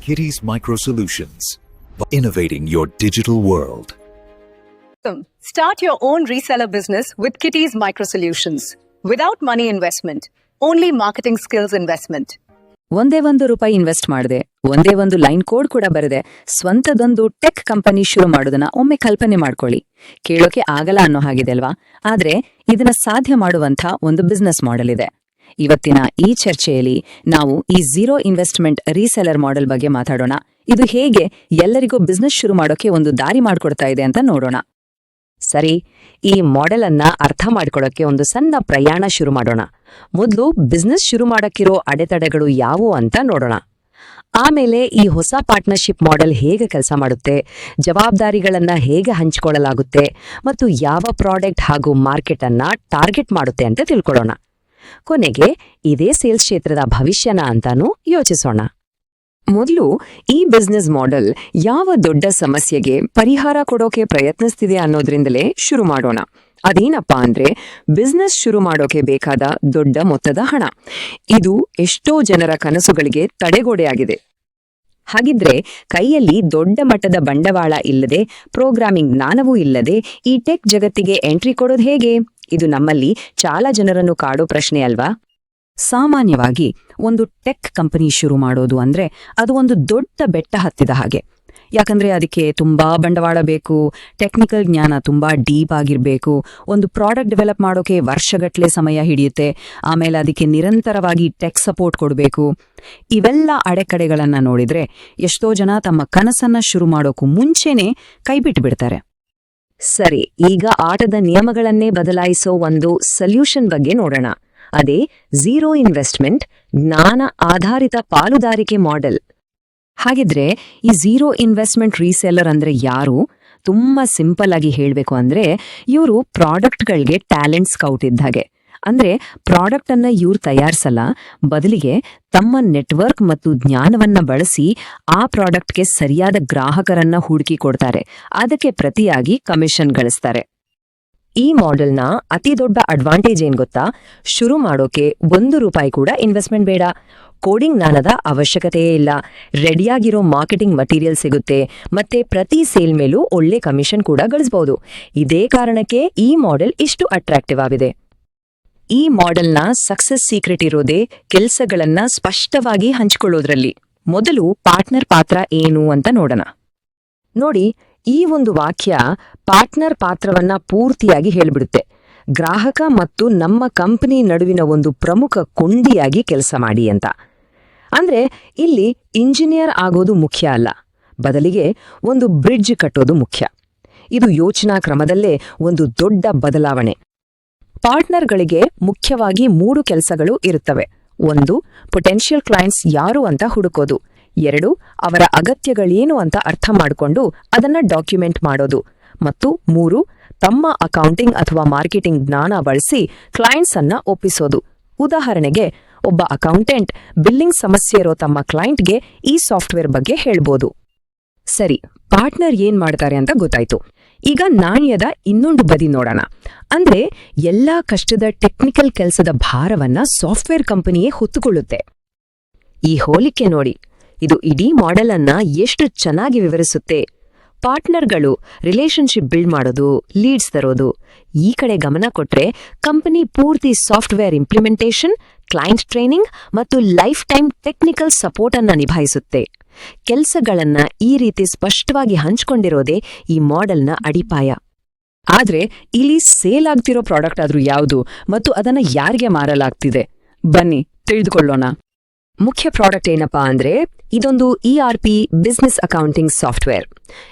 Kitty's Micro Solutions. Innovating your digital world. Start your own reseller business with Kitty's Micro Solutions. Without money investment, only marketing skills investment. ಒಂದೇ ಒಂದು ರೂಪಾಯಿ invest ಮಾಡಿದೆ ಒಂದೇ ಒಂದು line code ಕೂಡ ಬರದೆ ಸ್ವಂತದೊಂದು tech company ಶುರು ಮಾಡೋದನ್ನ ಒಮ್ಮೆ ಕಲ್ಪನೆ ಮಾಡ್ಕೊಳ್ಳಿ ಕೇಳೋಕೆ ಆಗಲ್ಲ ಅನ್ನೋ ಹಾಗಿದೆ ಅಲ್ವಾ ಆದ್ರೆ ಇದನ್ನ ಸಾಧ್ಯ ಮಾಡುವಂತ ಒಂದು ಬಿಸ್ನೆಸ್ ಮಾಡೆಲ್ ಇದೆ ಇವತ್ತಿನ ಈ ಚರ್ಚೆಯಲ್ಲಿ ನಾವು ಈ ಝೀರೋ ಇನ್ವೆಸ್ಟ್ಮೆಂಟ್ ರೀಸೆಲರ್ ಮಾಡೆಲ್ ಬಗ್ಗೆ ಮಾತಾಡೋಣ. ಇದು ಹೇಗೆ ಎಲ್ಲರಿಗೂ ಬಿಸ್ನೆಸ್ ಶುರು ಮಾಡೋಕೆ ಒಂದು ದಾರಿ ಮಾಡಿಕೊಡ್ತಾ ಇದೆ ಅಂತ ನೋಡೋಣ. ಸರಿ, ಈ ಮಾಡೆಲ್ ಅನ್ನ ಅರ್ಥ ಮಾಡ್ಕೊಳ್ಳೋಕೆ ಒಂದು ಸಣ್ಣ ಪ್ರಯಾಣ ಶುರು ಮಾಡೋಣ. ಮೊದಲು ಬಿಸ್ನೆಸ್ ಶುರು ಮಾಡಕ್ಕಿರೋ ಅಡೆತಡೆಗಳು ಯಾವುವು ಅಂತ ನೋಡೋಣ. ಆಮೇಲೆ ಈ ಹೊಸ ಪಾರ್ಟ್ನರ್ಶಿಪ್ ಮಾಡೆಲ್ ಹೇಗೆ ಕೆಲಸ ಮಾಡುತ್ತೆ, ಜವಾಬ್ದಾರಿಗಳನ್ನ ಹೇಗೆ ಹಂಚಿಕೊಳ್ಳಲಾಗುತ್ತೆ, ಮತ್ತು ಯಾವ ಪ್ರಾಡಕ್ಟ್ ಹಾಗೂ ಮಾರ್ಕೆಟ್ ಅನ್ನ ಟಾರ್ಗೆಟ್ ಮಾಡುತ್ತೆ ಅಂತ ತಿಳ್ಕೊಳ್ಳೋಣ. ಕೊನೆಗೆ ಇದೇ ಸೇಲ್ಸ್ ಕ್ಷೇತ್ರದ ಭವಿಷ್ಯನ ಅಂತಾನೂ ಯೋಚಿಸೋಣ. ಮೊದಲು ಈ ಬಿಸ್ನೆಸ್ ಮಾಡೆಲ್ ಯಾವ ದೊಡ್ಡ ಸಮಸ್ಯೆಗೆ ಪರಿಹಾರ ಕೊಡೋಕೆ ಪ್ರಯತ್ನಿಸ್ತಿದೆ ಅನ್ನೋದ್ರಿಂದಲೇ ಶುರು ಮಾಡೋಣ. ಅದೇನಪ್ಪ ಅಂದ್ರೆ ಬಿಸ್ನೆಸ್ ಶುರು ಮಾಡೋಕೆ ಬೇಕಾದ ದೊಡ್ಡ ಮೊತ್ತದ ಹಣ. ಇದು ಎಷ್ಟೋ ಜನರ ಕನಸುಗಳಿಗೆ ತಡೆಗೋಡೆಯಾಗಿದೆ. ಹಾಗಿದ್ರೆ ಕೈಯಲ್ಲಿ ದೊಡ್ಡ ಮಟ್ಟದ ಬಂಡವಾಳ ಇಲ್ಲದೆ ಪ್ರೋಗ್ರಾಮಿಂಗ್ ಜ್ಞಾನವೂ ಇಲ್ಲದೆ ಈ ಟೆಕ್ ಜಗತ್ತಿಗೆ ಎಂಟ್ರಿ ಕೊಡೋದು ಹೇಗೆ? ಇದು ನಮ್ಮಲ್ಲಿ ಚಾಲ ಜನರನ್ನು ಕಾಡೋ ಪ್ರಶ್ನೆ ಅಲ್ವಾ? ಸಾಮಾನ್ಯವಾಗಿ ಒಂದು ಟೆಕ್ ಕಂಪನಿ ಶುರು ಮಾಡೋದು ಅಂದ್ರೆ ಅದು ಒಂದು ದೊಡ್ಡ ಬೆಟ್ಟ ಹತ್ತಿದ ಹಾಗೆ. ಯಾಕಂದ್ರೆ ಅದಕ್ಕೆ ತುಂಬ ಬಂಡವಾಳ ಬೇಕು ಟೆಕ್ನಿಕಲ್ ಜ್ಞಾನ ತುಂಬ ಡೀಪ್ ಆಗಿರಬೇಕು. ಒಂದು ಪ್ರಾಡಕ್ಟ್ ಡೆವಲಪ್ ಮಾಡೋಕೆ ವರ್ಷಗಟ್ಟಲೆ ಸಮಯ ಹಿಡಿಯುತ್ತೆ. ಆಮೇಲೆ ಅದಕ್ಕೆ ನಿರಂತರವಾಗಿ ಟೆಕ್ ಸಪೋರ್ಟ್ ಕೊಡಬೇಕು. ಇವೆಲ್ಲ ಅಡೆಕಡೆಗಳನ್ನು ನೋಡಿದರೆ ಎಷ್ಟೋ ಜನ ತಮ್ಮ ಕನಸನ್ನು ಶುರು ಮಾಡೋಕು ಮುಂಚೆನೆ ಕೈಬಿಟ್ಟು ಬಿಡ್ತಾರೆ. ಸರಿ, ಈಗ ಆಟದ ನಿಯಮಗಳನ್ನೇ ಬದಲಾಯಿಸೋ ಒಂದು ಸೊಲ್ಯೂಷನ್ ಬಗ್ಗೆ ನೋಡೋಣ. ಅದೇ ಝೀರೋ ಇನ್ವೆಸ್ಟ್ಮೆಂಟ್ ಜ್ಞಾನ ಆಧಾರಿತ ಪಾಲುದಾರಿಕೆ ಮಾಡೆಲ್ ಹಾಗಿದ್ರೆ ಈ ಝೀರೋ ಇನ್ವೆಸ್ಟ್ಮೆಂಟ್ ರೀಸೆಲ್ಲರ್ ಅಂದ್ರೆ ಯಾರು? ತುಂಬಾ ಸಿಂಪಲ್ ಆಗಿ ಹೇಳಬೇಕು ಅಂದ್ರೆ ಇವರು ಪ್ರಾಡಕ್ಟ್ಗಳಿಗೆ ಟ್ಯಾಲೆಂಟ್ ಸ್ಕೌಟ್ ಇದ್ದಾಗೆ ಅಂದ್ರೆ ಪ್ರಾಡಕ್ಟ್ ಅನ್ನ ಇವ್ರು ತಯಾರಿಸಲ್ಲ, ಬದಲಿಗೆ ತಮ್ಮ ನೆಟ್ವರ್ಕ್ ಮತ್ತು ಜ್ಞಾನವನ್ನ ಬಳಸಿ ಆ ಪ್ರಾಡಕ್ಟ್ಗೆ ಸರಿಯಾದ ಗ್ರಾಹಕರನ್ನ ಹುಡುಕಿ ಕೊಡ್ತಾರೆ. ಅದಕ್ಕೆ ಪ್ರತಿಯಾಗಿ ಕಮಿಷನ್ ಗಳಿಸ್ತಾರೆ. ಈ ಮಾಡೆಲ್ನ ಅತಿ ದೊಡ್ಡ ಅಡ್ವಾಂಟೇಜ್ ಏನ್ ಗೊತ್ತಾ? ಶುರು ಮಾಡೋಕೆ ಒಂದು ರೂಪಾಯಿ ಕೂಡ ಇನ್ವೆಸ್ಟ್ಮೆಂಟ್ ಬೇಡ. ಕೋಡಿಂಗ್ ಜ್ಞಾನದ ಅವಶ್ಯಕತೆಯೇ ಇಲ್ಲ. ರೆಡಿಯಾಗಿರೋ ಮಾರ್ಕೆಟಿಂಗ್ ಮಟೀರಿಯಲ್ ಸಿಗುತ್ತೆ. ಮತ್ತೆ ಪ್ರತಿ ಸೇಲ್ ಮೇಲೂ ಒಳ್ಳೆ ಕಮಿಷನ್ ಕೂಡ ಗಳಿಸಬಹುದು ಇದೇ ಕಾರಣಕ್ಕೆ ಈ ಮಾಡೆಲ್ ಇಷ್ಟು ಅಟ್ರಾಕ್ಟಿವ್ ಆಗಿದೆ. ಈ ಮಾಡೆಲ್ನ ಸಕ್ಸಸ್ ಸೀಕ್ರೆಟ್ ಇರೋದೇ ಕೆಲಸಗಳನ್ನ ಸ್ಪಷ್ಟವಾಗಿ ಹಂಚಿಕೊಳ್ಳೋದ್ರಲ್ಲಿ. ಮೊದಲು ಪಾರ್ಟ್ನರ್ ಪಾತ್ರ ಏನು ಅಂತ ನೋಡೋಣ. ನೋಡಿ ಈ ಒಂದು ವಾಕ್ಯ ಪಾರ್ಟ್ನರ್ ಪಾತ್ರವನ್ನ ಪೂರ್ತಿಯಾಗಿ ಹೇಳಿಬಿಡುತ್ತೆ. ಗ್ರಾಹಕ ಮತ್ತು ನಮ್ಮ ಕಂಪನಿ ನಡುವಿನ ಒಂದು ಪ್ರಮುಖ ಕೊಂಡಿಯಾಗಿ ಕೆಲಸ ಮಾಡಿ ಅಂತ. ಅಂದ್ರೆ ಇಲ್ಲಿ ಇಂಜಿನಿಯರ್ ಆಗೋದು ಮುಖ್ಯ ಅಲ್ಲ. ಬದಲಿಗೆ ಒಂದು ಬ್ರಿಡ್ಜ್ ಕಟ್ಟೋದು ಮುಖ್ಯ. ಇದು ಯೋಚನಾ ಕ್ರಮದಲ್ಲೇ ಒಂದು ದೊಡ್ಡ ಬದಲಾವಣೆ. ಪಾರ್ಟ್ನರ್ಗಳಿಗೆ ಮುಖ್ಯವಾಗಿ ಮೂರು ಕೆಲಸಗಳು ಇರುತ್ತವೆ. ಒಂದು ಪೊಟೆನ್ಷಿಯಲ್ ಕ್ಲೈಂಟ್ಸ್ ಯಾರು ಅಂತ ಹುಡುಕೋದು. ಎರಡು, ಅವರ ಅಗತ್ಯಗಳೇನು ಅಂತ ಅರ್ಥ ಮಾಡಿಕೊಂಡು ಅದನ್ನ ಡಾಕ್ಯುಮೆಂಟ್ ಮಾಡೋದು. ಮತ್ತು ಮೂರು, ತಮ್ಮ ಅಕೌಂಟಿಂಗ್ ಅಥವಾ ಮಾರ್ಕೆಟಿಂಗ್ ಜ್ಞಾನ ಬಳಸಿ ಕ್ಲೈಂಟ್ಸ್ ಅನ್ನ ಒಪ್ಪಿಸೋದು. ಉದಾಹರಣೆಗೆ, ಒಬ್ಬ ಅಕೌಂಟೆಂಟ್ ಬಿಲ್ಲಿಂಗ್ ಸಮಸ್ಯೆ ಇರೋ ತಮ್ಮ ಕ್ಲೈಂಟ್ಗೆ ಈ ಸಾಫ್ಟ್ವೇರ್ ಬಗ್ಗೆ ಹೇಳ್ಬೋದು. ಸರಿ ಪಾರ್ಟ್ನರ್ ಏನ್ ಮಾಡ್ತಾರೆ ಅಂತ ಗೊತ್ತಾಯ್ತು. ಈಗ ನಾಣ್ಯದ ಇನ್ನೊಂದು ಬದಿ ನೋಡೋಣ. ಅಂದ್ರೆ, ಎಲ್ಲಾ ಕಷ್ಟದ ಟೆಕ್ನಿಕಲ್ ಕೆಲಸದ ಭಾರವನ್ನ ಸಾಫ್ಟ್ವೇರ್ ಕಂಪನಿಯೇ ಹೊತ್ತುಕೊಳ್ಳುತ್ತೆ. ಈ ಹೋಲಿಕೆ ನೋಡಿ. ಇದು ಇಡೀ ಮಾಡೆಲ್ ಅನ್ನ ಎಷ್ಟು ಚೆನ್ನಾಗಿ ವಿವರಿಸುತ್ತೆ. ಪಾರ್ಟ್ನರ್ಗಳು ರಿಲೇಶನ್ಶಿಪ್ ಬಿಲ್ಡ್ ಮಾಡೋದು, ಲೀಡ್ಸ್ ತರೋದು. ಈ ಕಡೆ ಗಮನ ಕೊಟ್ರೆ ಕಂಪನಿ ಪೂರ್ತಿ ಸಾಫ್ಟ್ವೇರ್ ಇಂಪ್ಲಿಮೆಂಟೇಷನ್, ಕ್ಲೈಂಟ್ ಟ್ರೈನಿಂಗ್ ಮತ್ತು ಲೈಫ್ ಟೈಮ್ ಟೆಕ್ನಿಕಲ್ ಸಪೋರ್ಟ್ ಅನ್ನ ನಿಭಾಯಿಸುತ್ತೆ. ಕೆಲಸಗಳನ್ನ ಈ ರೀತಿ ಸ್ಪಷ್ಟವಾಗಿ ಹಂಚಿಕೊಂಡಿರೋದೇ ಈ ಮಾಡೆಲ್ನ ಅಡಿಪಾಯ. ಆದ್ರೆ ಇಲ್ಲಿ ಸೇಲ್ ಆಗ್ತಿರೋ ಪ್ರಾಡಕ್ಟ್ ಆದ್ರೂ ಯಾವುದು ಮತ್ತು ಅದನ್ನ ಯಾರಿಗೆ ಮಾರಲಾಗ್ತಿದೆ? ಬನ್ನಿ, ತಿಳಿದುಕೊಳ್ಳೋಣ. ಮುಖ್ಯ ಪ್ರಾಡಕ್ಟ್ ಏನಪ್ಪಾ ಅಂದ್ರೆ ಇದೊಂದು E R P business accounting software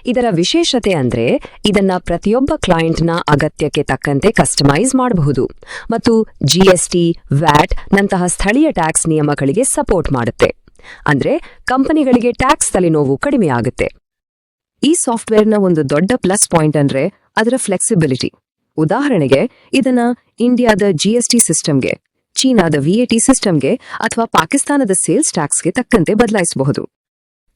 ಇದರ ವಿಶೇಷತೆ ಅಂದ್ರೆ ಇದನ್ನ ಪ್ರತಿಯೊಬ್ಬ ಕ್ಲೈಂಟ್ನ ಅಗತ್ಯಕ್ಕೆ ತಕ್ಕಂತೆ ಕಸ್ಟಮೈಸ್ ಮಾಡಬಹುದು ಮತ್ತು ಜಿಎಸ್ಟಿ ವ್ಯಾಟ್ ನಂತಹ ಸ್ಥಳೀಯ ಟ್ಯಾಕ್ಸ್ ನಿಯಮಗಳಿಗೆ ಸಪೋರ್ಟ್ ಮಾಡುತ್ತೆ. ಅಂದ್ರೆ ಕಂಪನಿಗಳಿಗೆ ಟ್ಯಾಕ್ಸ್ ತಲೆನೋವು ಕಡಿಮೆ ಆಗುತ್ತೆ. ಈ ಸಾಫ್ಟ್ವೇರ್ನ ಒಂದು ದೊಡ್ಡ ಪ್ಲಸ್ ಪಾಯಿಂಟ್ ಅಂದ್ರೆ ಅದರ ಫ್ಲೆಕ್ಸಿಬಿಲಿಟಿ ಉದಾಹರಣೆಗೆ ಇದನ್ನ ಇಂಡಿಯಾದ ಜಿಎಸ್ಟಿ ಸಿಸ್ಟಮ್ಗೆ ಚೀನಾದ ವಿಎಟಿ ಸಿಸ್ಟಮ್ಗೆ ಅಥವಾ ಪಾಕಿಸ್ತಾನದ ಸೇಲ್ಸ್ ಟ್ಯಾಕ್ಸ್ಗೆ ತಕ್ಕಂತೆ ಬದಲಾಯಿಸಬಹುದು.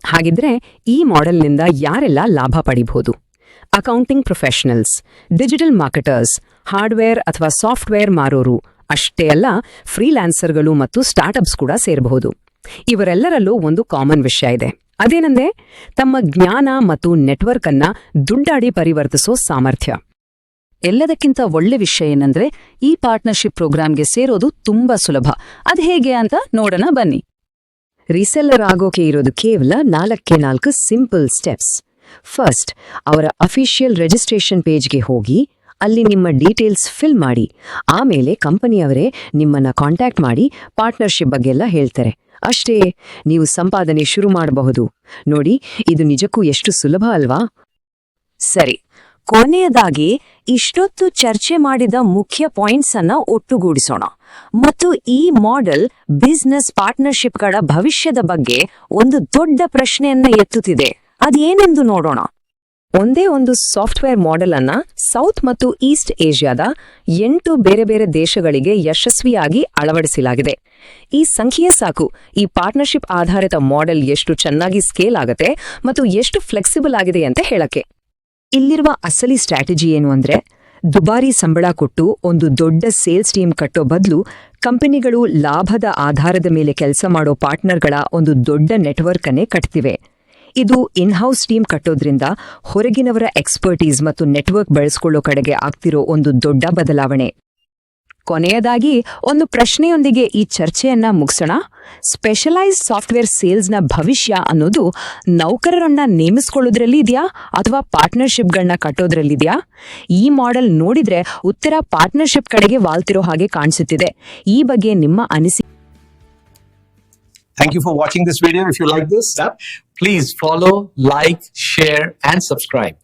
ಹಾಗಿದ್ರೆ ಈ ಮಾಡೆಲ್ನಿಂದ ಯಾರೆಲ್ಲ ಲಾಭ ಪಡಿಬಹುದು? Accounting professionals, digital marketers, hardware ಅಥವಾ ಸಾಫ್ಟ್ವೇರ್ ಮಾರೋರು, ಅಷ್ಟೇ ಅಲ್ಲ, ಫ್ರೀಲ್ಯಾನ್ಸರ್ಗಳು ಮತ್ತು ಸ್ಟಾರ್ಟ್ಅಪ್ಸ್ ಕೂಡ ಸೇರಬಹುದು. ಇವರೆಲ್ಲರಲ್ಲೂ ಒಂದು ಕಾಮನ್ ವಿಷಯ ಇದೆ. ಅದೇನಂದ್ರೆ, ತಮ್ಮ ಜ್ಞಾನ ಮತ್ತು ನೆಟ್ವರ್ಕ್ ಅನ್ನ ದುಡ್ಡಾಡಿ ಪರಿವರ್ತಿಸೋ ಸಾಮರ್ಥ್ಯ. ಎಲ್ಲದಕ್ಕಿಂತ ಒಳ್ಳೆ ವಿಷಯ ಏನಂದ್ರೆ ಈ ಪಾರ್ಟ್ನರ್ಶಿಪ್ ಪ್ರೋಗ್ರಾಂಗೆ ಸೇರೋದು ತುಂಬಾ ಸುಲಭ. ಅದ್ ಹೇಗೆ ಅಂತ ನೋಡೋಣ ಬನ್ನಿ. ರೀಸೆಲ್ಲರ್ ಆಗೋಕೆ ಇರೋದು ಕೇವಲ ನಾಲ್ಕೇ ನಾಲ್ಕು ಸಿಂಪಲ್ ಸ್ಟೆಪ್ಸ್. ಫಸ್ಟ್, ಅವರ ಅಫಿಷಿಯಲ್ ರಿಜಿಸ್ಟ್ರೇಷನ್ ಪೇಜ್ಗೆ ಹೋಗಿ ಅಲ್ಲಿ ನಿಮ್ಮ ಡೀಟೇಲ್ಸ್ ಫಿಲ್ ಮಾಡಿ. ಆಮೇಲೆ ಕಂಪನಿಯವರೇ ನಿಮ್ಮನ್ನ ಕಾಂಟ್ಯಾಕ್ಟ್ ಮಾಡಿ ಪಾರ್ಟ್ನರ್ಶಿಪ್ ಬಗ್ಗೆ ಎಲ್ಲ ಹೇಳ್ತಾರೆ. ಅಷ್ಟೇ, ನೀವು ಸಂಪಾದನೆ ಶುರು ಮಾಡಬಹುದು. ನೋಡಿ, ಇದು ನಿಜಕ್ಕೂ ಎಷ್ಟು ಸುಲಭ ಅಲ್ವಾ? ಸರಿ ಕೊನೆಯದಾಗಿ, ಇಷ್ಟೊತ್ತು ಚರ್ಚೆ ಮಾಡಿದ ಮುಖ್ಯ ಪಾಯಿಂಟ್ಸ್ ಅನ್ನ ಒಟ್ಟುಗೂಡಿಸೋಣ. ಮತ್ತು ಈ ಮಾಡೆಲ್ ಬಿಸ್ನೆಸ್ ಪಾರ್ಟ್ನರ್ಶಿಪ್ಗಳ ಭವಿಷ್ಯದ ಬಗ್ಗೆ ಒಂದು ದೊಡ್ಡ ಪ್ರಶ್ನೆಯನ್ನ ಎತ್ತುತ್ತಿದೆ. ಅದೇನೆಂದು ನೋಡೋಣ. ಒಂದೇ ಒಂದು ಸಾಫ್ಟ್ವೇರ್ ಮಾಡೆಲ್ ಅನ್ನ ಸೌತ್ ಮತ್ತು ಈಸ್ಟ್ ಏಷ್ಯಾದ ಎಂಟು ಬೇರೆ ಬೇರೆ ದೇಶಗಳಿಗೆ ಯಶಸ್ವಿಯಾಗಿ ಅಳವಡಿಸಲಾಗಿದೆ. ಈ ಸಂಖ್ಯೆಯ ಸಾಕು. ಈ ಪಾರ್ಟ್ನರ್ಶಿಪ್ ಆಧಾರಿತ ಮಾಡೆಲ್ ಎಷ್ಟು ಚೆನ್ನಾಗಿ ಸ್ಕೇಲ್ ಆಗತ್ತೆ ಮತ್ತು ಎಷ್ಟು ಫ್ಲೆಕ್ಸಿಬಲ್ ಆಗಿದೆ ಅಂತ ಹೇಳಕ್ಕೆ. ಇಲ್ಲಿರುವ ಅಸಲಿ ಸ್ಟ್ರಾಟಜಿ ಏನು ಅಂದ್ರೆ ದುಬಾರಿ ಸಂಬಳ ಕೊಟ್ಟು ಒಂದು ದೊಡ್ಡ ಸೇಲ್ಸ್ ಟೀಮ್ ಕಟ್ಟೋ ಬದಲು ಕಂಪನಿಗಳು ಲಾಭದ ಆಧಾರದ ಮೇಲೆ ಕೆಲಸ ಮಾಡೋ ಪಾರ್ಟ್ನರ್ಗಳ ಒಂದು ದೊಡ್ಡ ನೆಟ್ವರ್ಕ್ ಅನ್ನೇ ಕಟ್ತಿವೆ. ಇದು ಇನ್ಹೌಸ್ ಟೀಮ್ ಕಟ್ಟೋದ್ರಿಂದ ಹೊರಗಿನವರ ಎಕ್ಸ್ಪರ್ಟೀಸ್ ಮತ್ತು ನೆಟ್ವರ್ಕ್ ಬಳಸ್ಕೊಳ್ಳೋ ಕಡೆಗೆ ಆಗ್ತಿರೋ ಒಂದು ದೊಡ್ಡ ಬದಲಾವಣೆ. ಕೊನೆಯದಾಗಿ ಒಂದು ಪ್ರಶ್ನೆಯೊಂದಿಗೆ ಈ ಚರ್ಚೆಯನ್ನ ಮುಗಿಸೋಣ ಸ್ಪೆಷಲೈಸ್ಡ್ ಸಾಫ್ಟ್ವೇರ್ ಸೇಲ್ಸ್ನ ಭವಿಷ್ಯ ಅನ್ನೋದು ನೌಕರರನ್ನ ನೇಮಿಸ್ಕೊಳ್ಳೋದ್ರಲ್ಲಿ ಇದೆಯಾ ಅಥವಾ ಪಾರ್ಟ್ನರ್ಶಿಪ್ಗಳನ್ನ ಕಟ್ಟೋದ್ರಲ್ಲಿದೆಯಾ ಈ ಮಾಡೆಲ್ ನೋಡಿದ್ರೆ ಉತ್ತರ ಪಾರ್ಟ್ನರ್ಶಿಪ್ ಕಡೆಗೆ ವಾಲ್ತಿರೋ ಹಾಗೆ ಕಾಣಿಸುತ್ತಿದೆ ಈ ಬಗ್ಗೆ ನಿಮ್ಮ ಅನಿಸಿಕೆ Thank you for watching this video. If you like this, please follow, like, share, and subscribe.